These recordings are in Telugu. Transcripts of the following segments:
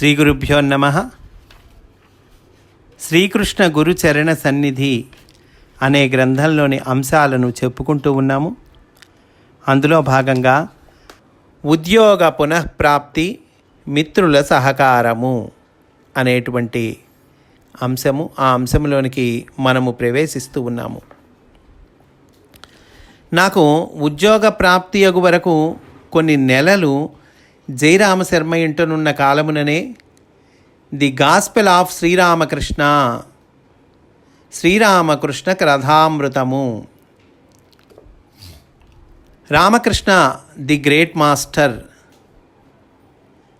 శ్రీ గురుభ్యో నమ. శ్రీకృష్ణ గురుచరణ సన్నిధి అనే గ్రంథంలోని అంశాలను చెప్పుకుంటూ ఉన్నాము. అందులో భాగంగా ఉద్యోగ పునఃప్రాప్తి మిత్రుల సహకారము అనేటువంటి అంశము ఆ అంశంలోనికి మనము ప్రవేశిస్తూ ఉన్నాము. నాకు ఉద్యోగ ప్రాప్తి అగు వరకు కొన్ని నెలలు జయరామశర్మ ఇంటనున్న కాలముననే the gospel of Sriramakrishna. Sriramakrishna కథామృతము Ramakrishna the great master.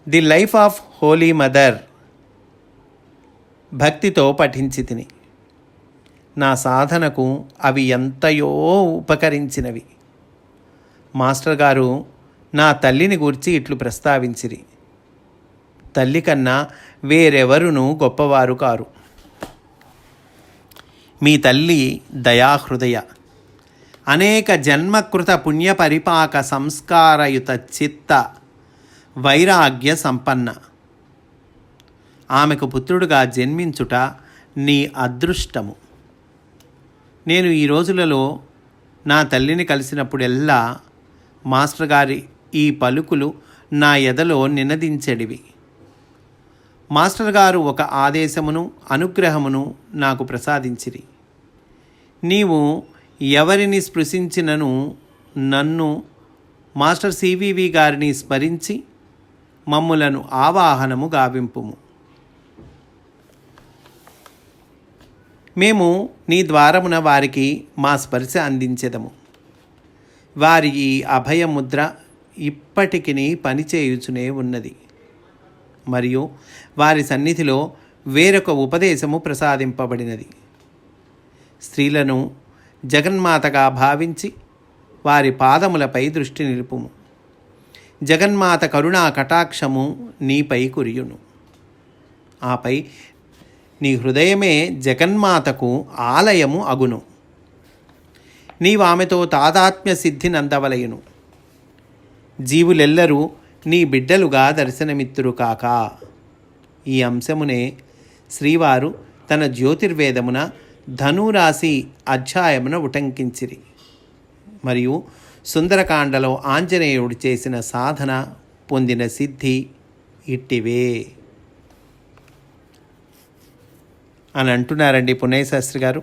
The life of holy mother. భక్తితో పఠించి తిని. నా సాధనకు అవి ఎంతయో ఉపకరించినవి. మాస్టర్ గారు నా తల్లిని గూర్చి ఇట్లు ప్రస్తావించిరి. తల్లి కన్నా వేరెవరును గొప్పవారు కారు. మీ తల్లి దయాహృదయ. అనేక జన్మకృత పుణ్య పరిపాక సంస్కారయుత చిత్త వైరాగ్య సంపన్న. ఆమెకు పుత్రుడుగా జన్మించుట నీ అదృష్టము. నేను ఈ రోజులలో నా తల్లిని కలిసినప్పుడెల్లా మాస్టర్ గారి ఈ పలుకులు నా ఎదలో నినదించెడివి. మాస్టర్ గారు ఒక ఆదేశమును అనుగ్రహమును నాకు ప్రసాదించిరి. నీవు ఎవరిని స్పృశించినను నన్ను మాస్టర్ సివివి గారిని స్మరించి మమ్ములను ఆవాహనము గావింపుము. మేము నీ ద్వారమున వారికి మా స్పర్శ అందించెదము. వారి ఈ అభయముద్ర ఇప్పటికి పనిచేయుచునే ఉన్నది. మరియు వారి సన్నిధిలో వేరొక ఉపదేశము ప్రసాదింపబడినది. స్త్రీలను జగన్మాతగా భావించి వారి పాదములపై దృష్టి నిలుపుము. జగన్మాత కరుణా కటాక్షము నీపై కురియును. ఆపై నీ హృదయమే జగన్మాతకు ఆలయము అగును. నీవామెతో తాదాత్మ్య సిద్ధి నందవలయును. జీవులెల్లరూ నీ బిడ్డలుగా దర్శనమిత్తురు కాక. ఈ అంశమునే శ్రీవారు తన జ్యోతిర్వేదమున ధనురాశి అధ్యాయమున ఉటంకించిరి. మరియు సుందరకాండలో ఆంజనేయుడు చేసిన సాధన పొందిన సిద్ధి ఇట్టివే. అని అంటున్నారండి పుణ్య శాస్త్రి గారు.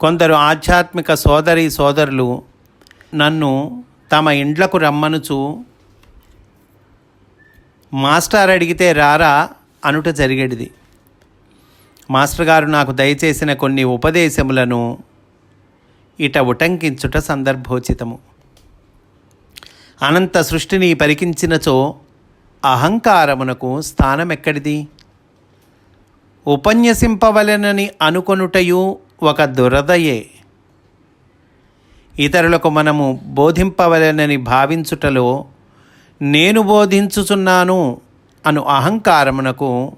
కొందరు ఆధ్యాత్మిక సోదరి సోదరులు నన్ను తమ ఇండ్లకు రమ్మనుచు మాస్టర్ అడిగితే రారా అనుట జరిగేది మాస్టర్ గారు నాకు దయచేసిన కొన్ని ఉపదేశములను ఇట ఉటంకించుట సందర్భోచితము. అనంత సృష్టిని పరికించినచో అహంకారమునకు స్థానం ఎక్కడిది ఉపన్యసింపవలెనని అనుకొనుటయు ఒక దురదయే. ఇతరులకు మనము బోధింపవలెనని భావించుటలో నేను బోధించుచున్నాను అను అహంకారమునకు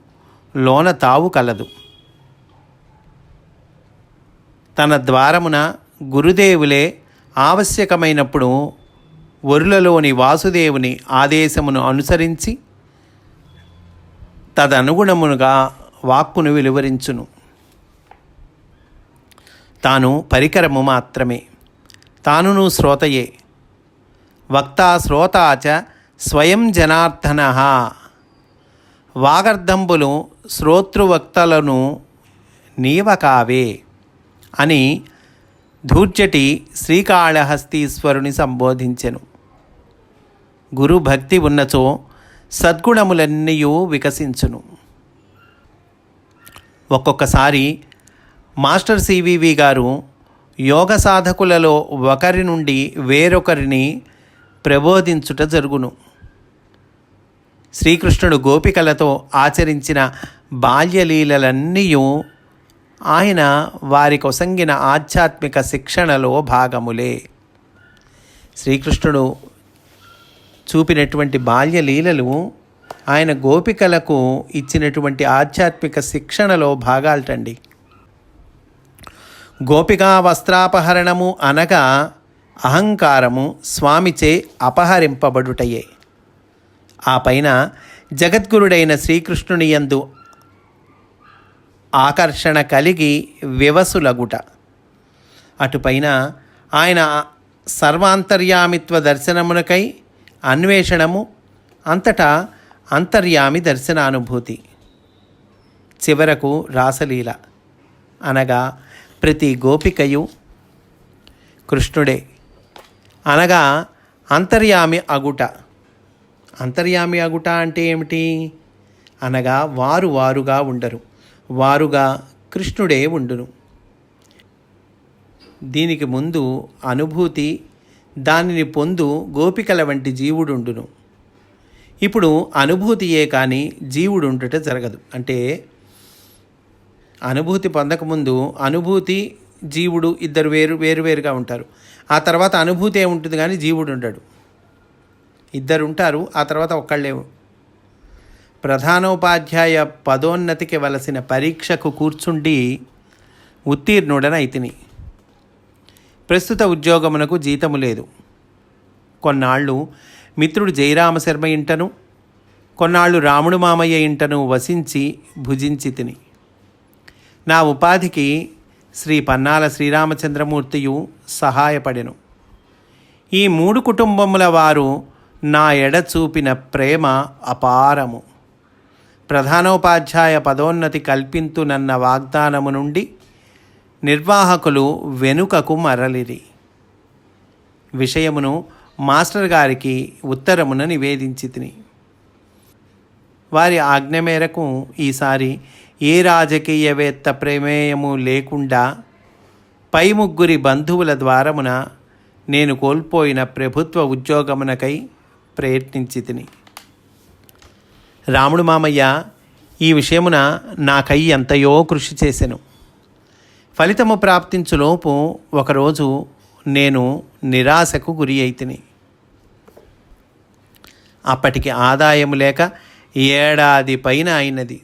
లోన తావు కలదు. తన ద్వారమున గురుదేవులే ఆవశ్యకమైనప్పుడు ఒరులలోని వాసుదేవుని ఆదేశమును అనుసరించి తదనుగుణమునుగా వాక్కును వెలువరించును. తాను పరికరము మాత్రమే. తానును శ్రోతయే. వక్తా శ్రోతాచ స్వయం జనార్దన. వాగర్ధంబులు శ్రోతృవక్తలను నీవకావే అని ధూర్జటి శ్రీకాళహస్తీశ్వరుని సంబోధించెను. గురు భక్తి ఉన్నచో సద్గుణములన్నయూ వికసించును. ఒక్కొక్కసారి మాస్టర్ సివివి గారు యోగ సాధకులలో ఒకరి నుండి వేరొకరిని ప్రబోధించుట జరుగును. శ్రీకృష్ణుడు గోపికలతో ఆచరించిన బాల్యలీలలన్నీయూ ఆయన వారి కొసంగిన ఆధ్యాత్మిక శిక్షణలో భాగములే. శ్రీకృష్ణుడు చూపినటువంటి బాల్యలీలలు ఆయన గోపికలకు ఇచ్చినటువంటి ఆధ్యాత్మిక శిక్షణలో భాగాలటండి. గోపికా వస్త్రాపహరణము అనగా అహంకారము స్వామిచే అపహరింపబడుటయే. ఆ పైన జగద్గురుడైన శ్రీకృష్ణుని యందు ఆకర్షణ కలిగి వివసులగుట. అటుపైన ఆయన సర్వాంతర్యామిత్వ దర్శనమునకై అన్వేషణము అంతటా అంతర్యామి దర్శనానుభూతి. చివరకు రాసలీల. అనగా ప్రతి గోపికయు కృష్ణుడే. అనగా అంతర్యామి అగుట. అంతర్యామి అగుట అంటే ఏమిటి? అనగా వారు వారుగా ఉండరు వారుగా కృష్ణుడే ఉండును. దీనికి ముందు అనుభూతి దానిని పొందు గోపికల వంటి జీవుడుండును ఇప్పుడు అనుభూతియే కానీ జీవుడు ఉండుట జరగదు. అంటే అనుభూతి పొందకముందు అనుభూతి జీవుడు ఇద్దరు వేరు వేరు వేరుగా ఉంటారు. ఆ తర్వాత అనుభూతి ఏముంటుంది కానీ జీవుడు ఉండడు. ఇద్దరు ఉంటారు ఆ తర్వాత ఒక్కళ్ళే ప్రధానోపాధ్యాయ పదోన్నతికి వలసిన పరీక్షకు కూర్చుండి ఉత్తీర్ణుడనైతిని ప్రస్తుత ఉద్యోగమునకు జీతము లేదు. కొన్నాళ్ళు మిత్రుడు జయరామశర్మ ఇంటను కొన్నాళ్ళు రాముడు మామయ్య ఇంటను వసించి భుజించి తిని నా ఉపాధికి శ్రీ పన్నాల శ్రీరామచంద్రమూర్తియు సహాయపడెను. ఈ మూడు కుటుంబముల వారు నా ఎడ చూపిన ప్రేమ అపారము. ప్రధానోపాధ్యాయ పదోన్నతి కల్పింతునన్న వాగ్దానము నుండి నిర్వాహకులు వెనుకకు మరలిరి. విషయమును మాస్టర్ గారికి ఉత్తరమున నివేదించి తిని వారి ఆజ్ఞ మేరకు ఈసారి ఏ రాజకీయవేత్త ప్రమేయము లేకుండా పై ముగ్గురి బంధువుల ద్వారమున నేను కోల్పోయిన ప్రభుత్వ ఉద్యోగమునకై ప్రయత్నించి తిని. రాముడు మామయ్య ఈ విషయమున నాకై ఎంతయో కృషి చేశాను ఫలితము ప్రాప్తించులోపు ఒకరోజు నేను నిరాశకు గురి అయితిని అప్పటికి ఆదాయం లేక ఏడాది పైన అయినది.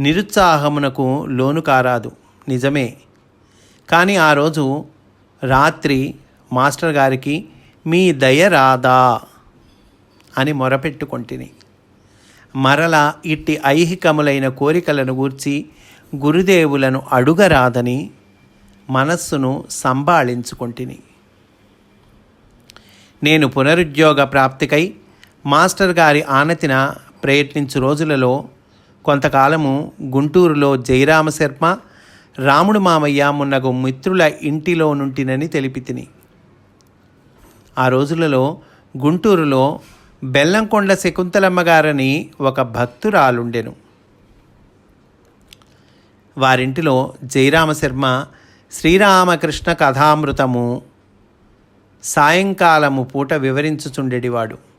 నిరుత్సాహమునకు లోను కారాదు. నిజమే. కానీ ఆ రోజు రాత్రి మాస్టర్ గారికి మీ దయ రాదా అని మొరపెట్టుకొంటిని. మరల ఇట్టి ఐహికములైన కోరికలను గూర్చి గురుదేవులను అడుగరాదని మనస్సును సంభాళించుకొంటిని. నేను పునరుద్యోగ ప్రాప్తికై మాస్టర్ గారి ఆనతిన ప్రయత్నించు రోజులలో కొంతకాలము గుంటూరులో జయరామ శర్మ రాముడు మామయ్య మున్నగు మిత్రుల ఇంటిలో నుంటినని తెలిపితిని. ఆ రోజులలో గుంటూరులో బెల్లంకొండ శకుంతలమ్మ గారని ఒక భక్తురాలుండెను. వారింటిలో జయరామశర్మ శ్రీరామకృష్ణ కథామృతము సాయంకాలము పూట వివరించుచుండెడివాడు.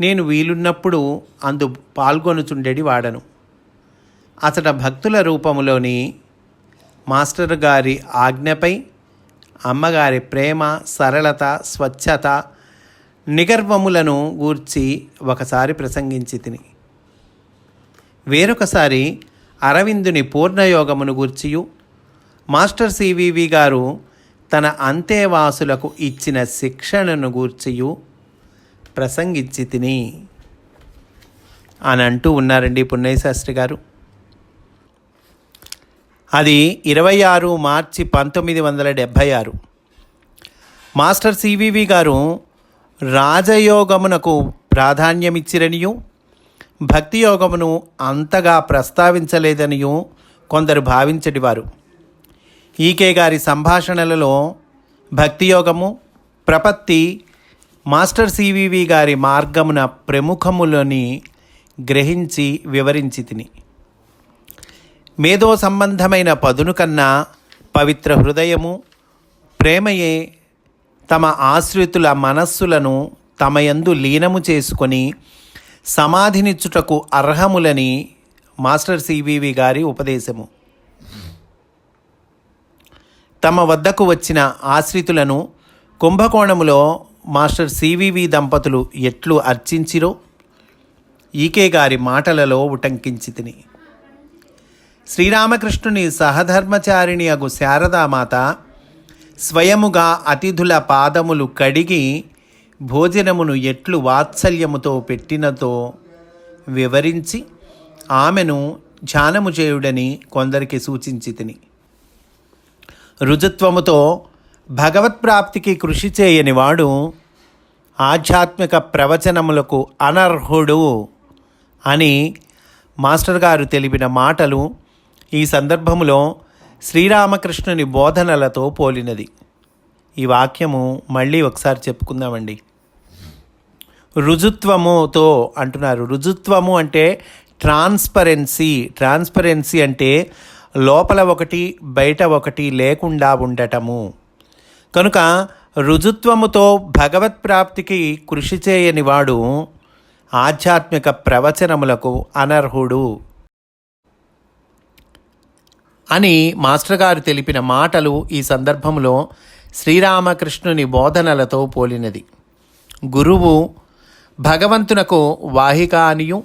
నేను వీలున్నప్పుడు అందు పాల్గొనుచుండెడి వాడను. అతడ భక్తుల రూపములోని మాస్టర్ గారి ఆజ్ఞపై అమ్మగారి ప్రేమ సరళత స్వచ్ఛత నిగర్వములను గూర్చి ఒకసారి ప్రసంగించి తిని వేరొకసారి అరవిందుని పూర్ణయోగమును గూర్చియు మాస్టర్ సివివి గారు తన అంతేవాసులకు ఇచ్చిన శిక్షణను గూర్చియు ప్రసంగించి తిని అని అంటూ ఉన్నారండి పున్నయ్య శాస్త్రి గారు. అది ఇరవై ఆరు మార్చి పంతొమ్మిది వందల డెబ్భై ఆరు. మాస్టర్ సివివి గారు రాజయోగమునకు ప్రాధాన్యమిచ్చిరనియు భక్తి యోగమును అంతగా ప్రస్తావించలేదనియు కొందరు భావించటివారు ఈకే గారి సంభాషణలలో భక్తియోగము ప్రపత్తి మాస్టర్ సివివి గారి మార్గమున ప్రముఖములని గ్రహించి వివరించి తిని. మేధో సంబంధమైన పదును కన్నా పవిత్ర హృదయము ప్రేమయే తమ ఆశ్రితుల మనస్సులను తమయందు లీనము చేసుకొని సమాధినిచ్చుటకు అర్హములని మాస్టర్ సివివి గారి ఉపదేశము. తమ వద్దకు వచ్చిన ఆశ్రితులను కుంభకోణములో మాస్టర్ సివివి దంపతులు ఎట్లు అర్చించిరో ఈకే గారి మాటలలో ఉటంకించి తిని. శ్రీరామకృష్ణుని సహధర్మచారిణి అగు శారదామాత స్వయముగా అతిథుల పాదములు కడిగి భోజనమును ఎట్లు వాత్సల్యముతో పెట్టినతో వివరించి ఆమెను ధ్యానము చేయుడని కొందరికి సూచించి తిని. రుజుత్వముతో భగవత్ప్రాప్తికి కృషి చేయని వాడు ఆధ్యాత్మిక ప్రవచనములకు అనర్హుడు అని మాస్టర్ గారు తెలిపిన మాటలు ఈ సందర్భములో శ్రీరామకృష్ణుని బోధనలతో పోలినది. ఈ వాక్యము మళ్ళీ ఒకసారి చెప్పుకుందామండి. రుజుత్వముతో అంటున్నారు. రుజుత్వము అంటే ట్రాన్స్పరెన్సీ. ట్రాన్స్పరెన్సీ అంటే లోపల ఒకటి బయట ఒకటి లేకుండా ఉండటము. కనుక రుజుత్వముతో భగవత్ ప్రాప్తికి కృషి చేయని వాడు ఆధ్యాత్మిక ప్రవచనములకు అనర్హుడు. అని మాస్టర్ గారు తెలిపిన మాటలు ఈ సందర్భంలో శ్రీరామకృష్ణుని బోధనలతో పోలినది. గురువు భగవంతునకు వాహిక అనియు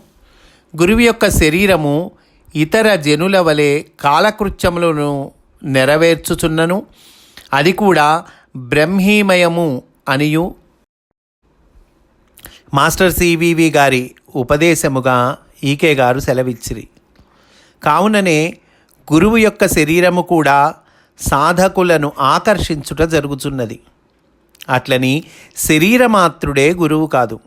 గురువు యొక్క శరీరము ఇతర జనుల వలె కాలకృత్యములను నెరవేర్చుచున్నను. అది కూడా బ్రహ్మీమయము అనియు. మాస్టర్ సివివి గారి ఉపదేశముగా ఈకే గారు సెలవిచ్చిరి. కావుననే గురువు యొక్క శరీరము కూడా సాధకులను ఆకర్షించుట జరుగుతున్నది అట్లని శరీరమాత్రుడే గురువు కాదు.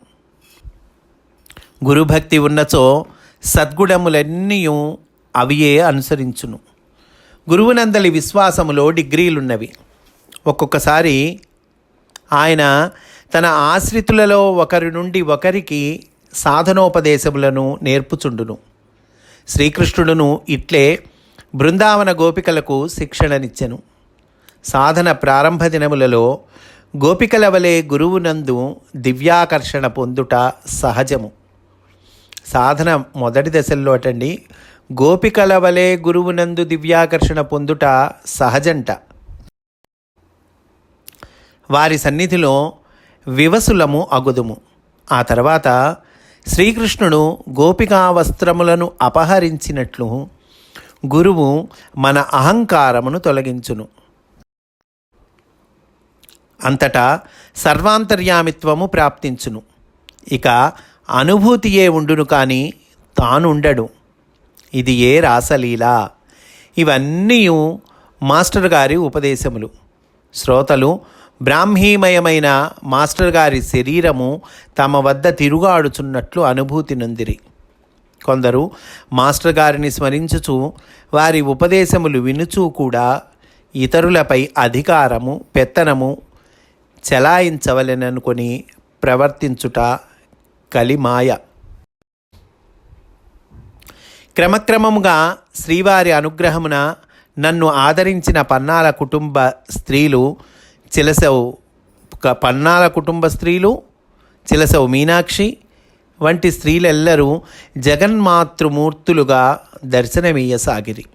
గురుభక్తి ఉన్నచో సద్గుణములన్నీ అవియే అనుసరించును. గురువునందలి విశ్వాసములో డిగ్రీలున్నవి. ఒక్కొక్కసారి ఆయన తన ఆశ్రితులలో ఒకరి నుండి ఒకరికి సాధనోపదేశములను నేర్పుచుండును. శ్రీకృష్ణుడును ఇట్లే బృందావన గోపికలకు శిక్షణనిచ్చెను. సాధన ప్రారంభ దినములలో గోపికల వలె గురువునందు దివ్యాకర్షణ పొందుట సహజము. సాధన మొదటి దశల్లో అటండి. గోపికల వలె గురువునందు దివ్యాకర్షణ పొందుట సహజంట. వారి సన్నిధిలో వివసులము అగుదుము. ఆ తర్వాత శ్రీకృష్ణుడు గోపికా వస్త్రములను అపహరించినట్లు గురువు మన అహంకారమును తొలగించును. అంతటా సర్వాంతర్యామిత్వము ప్రాప్తించును. ఇక అనుభూతియే ఉండును కానీ తానుండడు. ఇది ఏ రాసలీల? ఇవన్నీ మాస్టర్ గారి ఉపదేశములు. శ్రోతలు బ్రాహ్మీమయమైన మాస్టర్ గారి శరీరము తమ వద్ద తిరుగాడుచున్నట్లు అనుభూతి నొందిరి. కొందరు మాస్టర్ గారిని స్మరించుచు వారి ఉపదేశములు వినుచూ కూడా ఇతరులపై అధికారము పెత్తనము చెలాయించవలెననుకొని ప్రవర్తించుట కలిమాయ. క్రమక్రమముగా శ్రీవారి అనుగ్రహమున నన్ను ఆదరించిన పన్నాల కుటుంబ స్త్రీలు చిలసవు పన్నాల కుటుంబ స్త్రీలు చిలసవు మీనాక్షి వంటి స్త్రీలెల్లరూ జగన్మాతృమూర్తులుగా దర్శనమీయసాగిరి.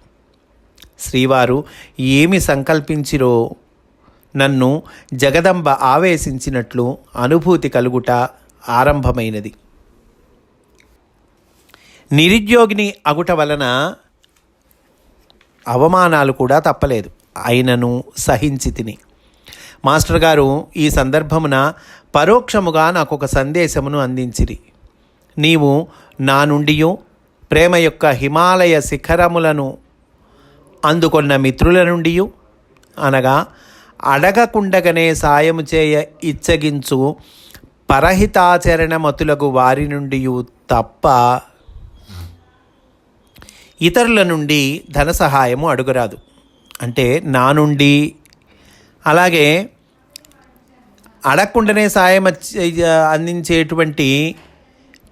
శ్రీవారు ఏమి సంకల్పించిరో నన్ను జగదంబ ఆవేశించినట్లు అనుభూతి కలుగుట ఆరంభమైనది. నిరుద్యోగిని అగుట వలన అవమానాలు కూడా తప్పలేదు. అయినను సహించి తిని. మాస్టర్ గారు ఈ సందర్భమున పరోక్షముగా నాకు ఒక సందేశమును అందించిరి. నీవు నా నుండియు ప్రేమ యొక్క హిమాలయ శిఖరములను అందుకొన్న మిత్రుల నుండి అనగా అడగకుండగనే సాయము చేయ ఇచ్చగించు పరహితాచరణమతులకు వారి నుండి తప్ప ఇతరుల నుండి ధన సహాయము అడుగురాదు. అంటే నా నుండి. అలాగే అడగకుండానే సాయం అందించేటువంటి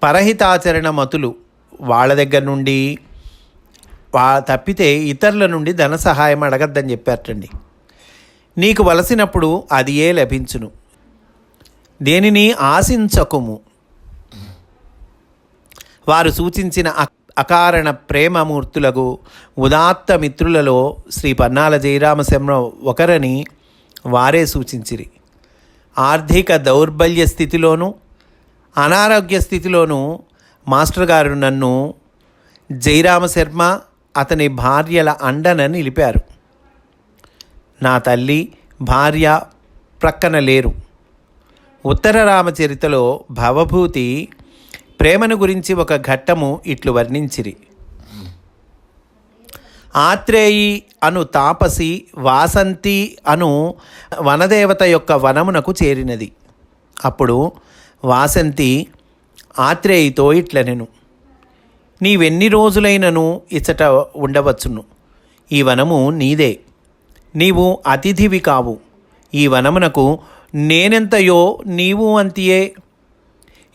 పరహితాచరణ మతులు వాళ్ళ దగ్గర నుండి వా తప్పితే ఇతరుల నుండి ధన సహాయం అడగద్దని చెప్పారటండి. నీకు వలసినప్పుడు అది ఏ లభించును? దేనిని ఆశించకుము? వారు సూచించిన అకారణ ప్రేమమూర్తులకు ఉదాత్త మిత్రులలో శ్రీ పన్నాల జయరామశర్మ ఒకరని వారే సూచించిరి. ఆర్థిక దౌర్బల్య స్థితిలోనూ అనారోగ్య స్థితిలోనూ మాస్టర్ గారు నన్ను జయరామ శర్మ అతని భార్యల అండన నిలిపారు. నా తల్లి భార్య ప్రక్కన లేరు. ఉత్తర రామచరితలో భవభూతి ప్రేమను గురించి ఒక ఘట్టము ఇట్లు వర్ణించిరి. ఆత్రేయి అను తాపసి వాసంతి అను వనదేవత యొక్క వనమునకు చేరినది. అప్పుడు వాసంతి ఆత్రేయితో ఇట్లనెను నీవెన్ని రోజులైనను ఇచ్చట ఉండవచ్చును. ఈ వనము నీదే. నీవు అతిథివి కావు. ఈ వనమునకు నేనెంతయో నీవు అంతియే.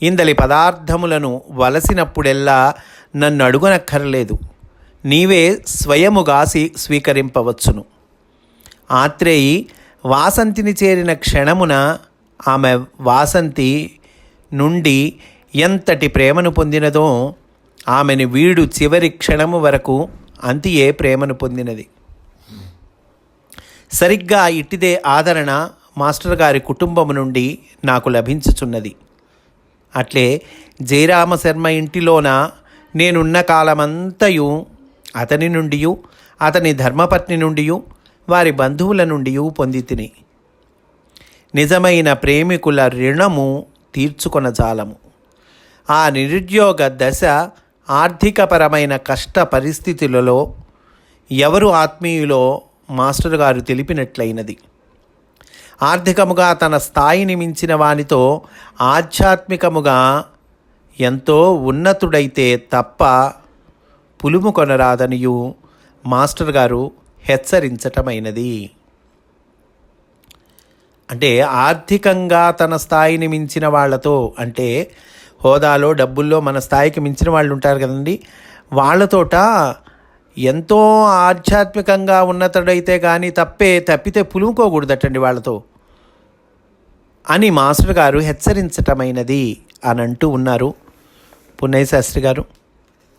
ఇందలి పదార్థములను వలసినప్పుడెల్లా నన్ను అడుగనక్కర్లేదు నీవే స్వయముగాసి స్వీకరింపవచ్చును. ఆత్రేయి వాసంతిని చేరిన క్షణమున ఆమె వాసంతి నుండి ఎంతటి ప్రేమను పొందినదో ఆమెను వీడు చివరి క్షణము వరకు అంతియే ప్రేమను పొందినది. సరిగ్గా ఇట్టిదే ఆదరణ మాస్టర్ గారి కుటుంబము నుండి నాకు లభించుచున్నది. అట్లే జయరామ శర్మ ఇంటిలోన నేనున్న కాలమంతయు అతని నుండి అతని ధర్మపత్ని నుండి వారి బంధువుల నుండి పొంది తిని. నిజమైన ప్రేమికుల రుణము తీర్చుకొనజాలము ఆ నిరుద్యోగ దశ ఆర్థికపరమైన కష్ట పరిస్థితులలో ఎవరు ఆత్మీయులో మాస్టర్ గారు తెలిపినట్లయినది. ఆర్థికముగా తన స్థాయిని మించిన వానితో ఆధ్యాత్మికముగా ఎంతో ఉన్నతుడైతే తప్ప పులుము కొనరాదనియు మాస్టర్ గారు హెచ్చరించటమైనది. అంటే ఆర్థికంగా తన స్థాయిని మించిన వాళ్ళతో అంటే హోదాలో డబ్బుల్లో మన స్థాయికి మించిన వాళ్ళు ఉంటారు కదండి. వాళ్ళతోట ఎంతో ఆధ్యాత్మికంగా ఉన్నతుడైతే కానీ తప్పే తప్పితే పులుముకోకూడదటండి వాళ్ళతో అని మాస్టర్ గారు హెచ్చరించటమైనది అని అంటూ ఉన్నారు పున్నయ్య శాస్త్రి గారు.